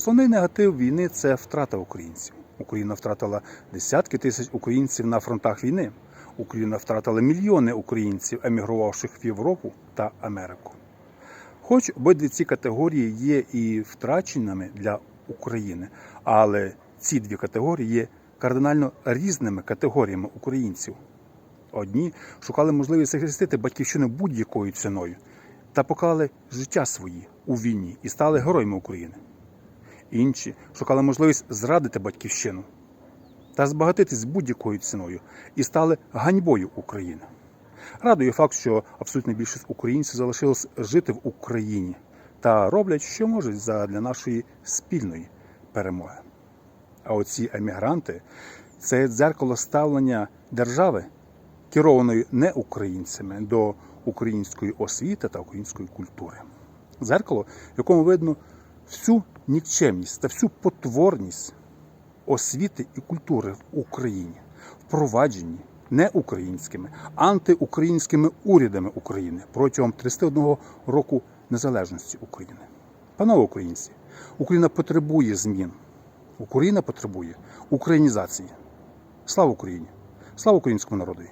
Основний негатив війни це втрата українців. Україна втратила десятки тисяч українців на фронтах війни. Україна втратила мільйони українців, емігрувавших в Європу та Америку. Хоч обидві ці категорії є і втраченими для України, але ці дві категорії є кардинально різними категоріями українців. Одні шукали можливість захистити батьківщину будь-якою ціною та поклали життя свої у війні і стали героями України. Інші шукали можливість зрадити батьківщину та збагатитись будь-якою ціною і стали ганьбою України. Радує факт, що абсолютна більшість українців залишилось жити в Україні та роблять, що можуть для нашої спільної перемоги. А оці емігранти це дзеркало ставлення держави, керованої не українцями до української освіти та української культури. Дзеркало, в якому видно всю нікчемність та всю потворність освіти і культури в Україні, впроваджені не українськими, антиукраїнськими урядами України протягом 31 року незалежності України. Панове українці, Україна потребує змін. Україна потребує українізації. Слава Україні! Слава українському народу!